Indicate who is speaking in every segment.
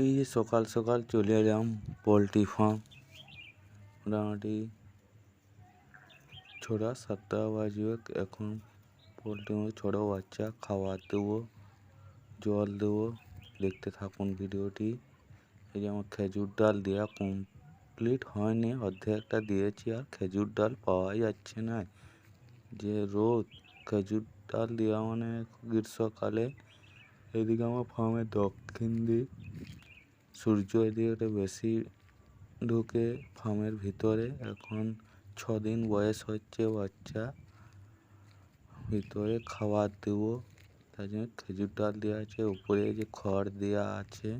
Speaker 1: এই যে সকাল সকাল চলে এলাম পোলট্রি ফার্ম মোটামুটি ছটা সাতটা বাজবে, এখন পোলট্রি ছোটো বাচ্চা খাবার দেবো, জল দেবো, দেখতে থাকুন ভিডিওটি। এই যে আমার খেজুর ডাল দেওয়া কমপ্লিট হয়নি, অর্ধেকটা দিয়েছি আর খেজুর ডাল পাওয়া যাচ্ছে না। যে রোদ, খেজুর ডাল দেওয়া মানে গ্রীষ্মকালে। এদিকে আমার ফার্মের দক্ষিণ দিক সূর্য এদিকে বেশি ঢুকে ফার্মের ভিতরে। এখন ছ দিন বয়স হচ্ছে বাচ্চা। ভিতরে খাবার দেবো। তার জন্য খেজুর ডাল দেওয়া আছে, উপরে যে খড় দেওয়া আছে।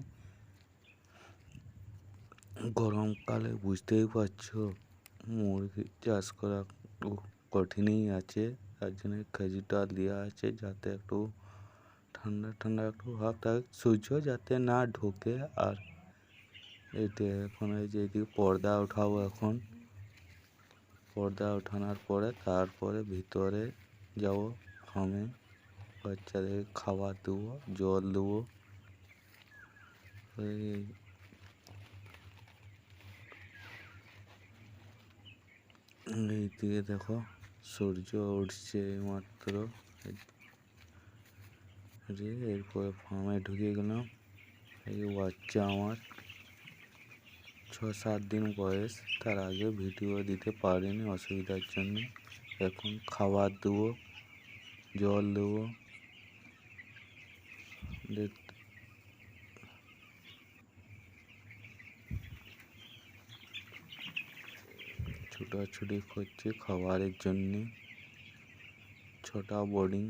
Speaker 1: গরমকালে বুঝতেই পারছ, মুরগি চাষ করা কঠিনই আছে। তার জন্য খেজুর ডাল দেওয়া আছে যাতে একটু ঠান্ডা ঠান্ডা একটু ভাব থাকে সূর্য যাতে না ঢোকে আর এটা এখন এই যে এদিকে পর্দা ওঠাবো এখন পর্দা ওঠানোর পরে তারপরে ভিতরে যাব ফার্মে বাচ্চাদের খাবার দেবো জল দেবো এই দিকে দেখো সূর্য উঠছে মাত্র এরপরে ফার্মে ঢুকে গেলাম। এই বাচ্চা আমার ছ সাত দিন বয়স, তার আগে ভিডিও দিতে পারিনি অসুবিধার জন্য। এখন খাবার দেবো, জল দেবো। ছোটাছুটি করছে খাবারের জন্যে। ছটা বোর্ডিং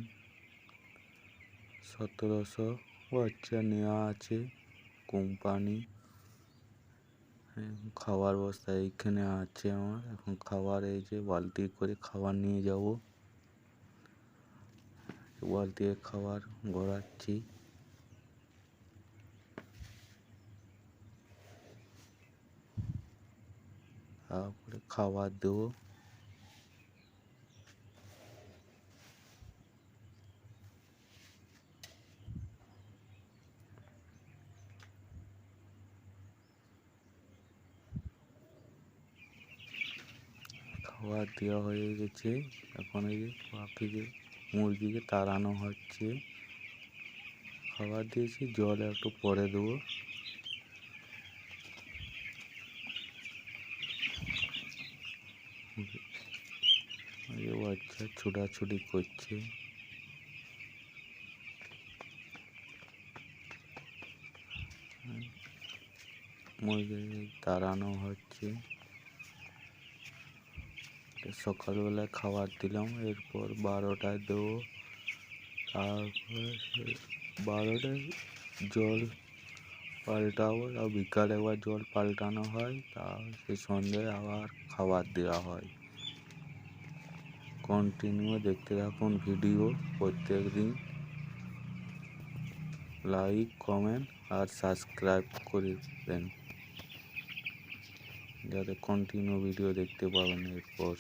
Speaker 1: সতেরোশো বাচ্চা নেওয়া আছে কোম্পানি। খাবার বস্তা এইখানে আছে আমার। এখন খাবার এই যে বালতি করে খাবার নিয়ে যাব। বালতি খাবার গড়াচ্ছি। তারপরে খাবার দেবো। খাবার দেওয়া হয়ে গেছে। এখন এই যে মুরগিকে তাড়ানো হচ্ছে। খাবার দিয়েছি, জল একটু পরে দেবো। বাচ্চা ছোটাছুটি করছে। মুরগি তাড়ানো হচ্ছে। সকালবেলা খাবার দিলাম, এরপর বারোটায় দেবো। তারপরে বারোটায় জল পাল্টাবো আর বিকালে একবার জল পাল্টানো হয়। তার সে সন্ধ্যায় আবার খাবার দেওয়া হয়। কন্টিনিউ দেখতে থাকুন ভিডিও প্রত্যেক দিন। লাইক কমেন্ট আর সাবস্ক্রাইব করবেন যাতে কন্টিনিউ ভিডিও দেখতে পাবেন এরপর।